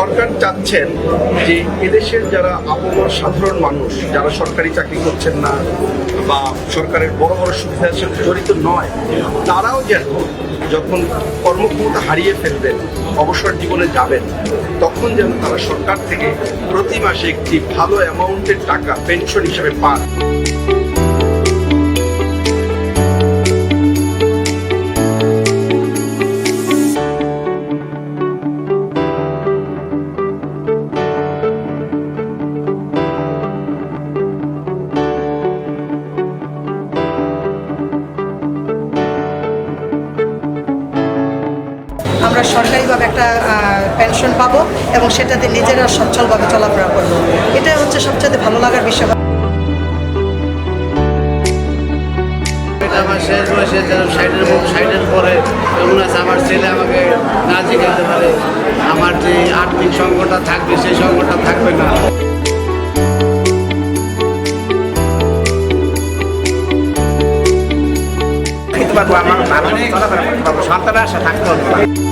সরকার চাচ্ছেন যে এদেশের যারা আপামর সাধারণ মানুষ, যারা সরকারি চাকরি করছেন না বা সরকারের বড় বড় সুবিধার সাথে জড়িত নয়, তারাও যেন যখন কর্মক্ষমতা হারিয়ে ফেলবেন, অবসর জীবনে যাবেন, তখন যেন তারা সরকার থেকে প্রতি মাসে একটি ভালো অ্যামাউন্টের টাকা পেনশন হিসেবে পান। আমরা সরকারিভাবে একটা পেনশন পাবো এবং সেটাতে নিজেরা সচ্ছলভাবে চলাফেরা করব। এটা হচ্ছে সবচেয়ে ভালো লাগার বিষয়। এটা আমার শেষ বয়সে যেন সাইডের সাইডের পরে এমন আছে আমার ছেলে আমাকে না জিজ্ঞাসা পারে আমার যে আর্থিক সংকটটা থাকবে সেই সংকটটা থাকবে না। আমার ভালো চলাফেরা করতে পারব সন্তানের আশা থাকতে হবে